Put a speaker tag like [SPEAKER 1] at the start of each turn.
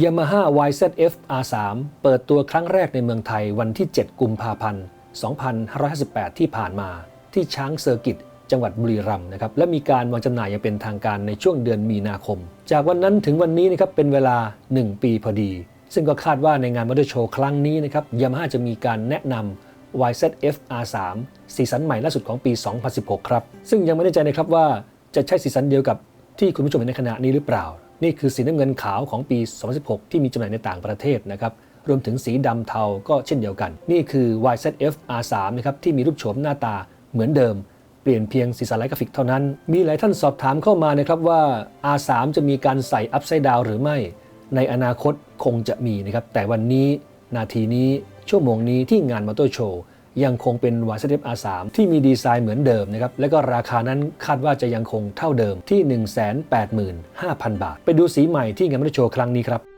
[SPEAKER 1] Yamaha YZF R3 เปิดตัวครั้งแรกในเมืองไทยวันที่ 7 กุมภาพันธ์ 2558 ที่ผ่านมา ที่ช้างเซอร์กิต จังหวัดบุรีรัมย์นะครับ และมีการวางจำหน่ายอย่างเป็นทางการในช่วงเดือนมีนาคม จากวันนั้นถึงวันนี้นะครับเป็นเวลา 1 ปีพอดี ซึ่งก็คาดว่าในงานมอเตอร์โชว์ครั้งนี้นะครับ Yamaha จะมีการแนะนำ YZF R3 สีสันใหม่ล่าสุดของปี 2016 ครับ ซึ่งยังไม่แน่ใจนะครับว่าจะใช้สีสันเดียวกับที่คุณผู้ชมเห็นในขณะนี้หรือเปล่า นี่คือสีน้ำเงินขาวของปี 2016 ที่มีจำหน่ายในต่างประเทศนะครับรวมถึงสีดำเทาก็เช่นเดียวกัน นี่คือ YZF R3 นะครับที่มีรูปโฉมหน้าตาเหมือนเดิม เปลี่ยนเพียงสีสันไลท์กราฟิกเท่านั้น มีหลายท่านสอบถามเข้ามานะครับว่า R3 จะมีการใส่ Upside Down หรือไม่ ในอนาคตคงจะมีนะครับแต่วันนี้นาทีนี้ชั่วโมงนี้ที่งานมอเตอร์โชว์ ยังคงเป็น YZF R3 ที่มีดีไซน์เหมือนเดิมนะครับและก็ราคานั้นคาดว่าจะยังคงเท่าเดิมที่ 185,000 บาท ไปดูสีใหม่ที่งานมอเตอร์โชว์ครั้งนี้ครับ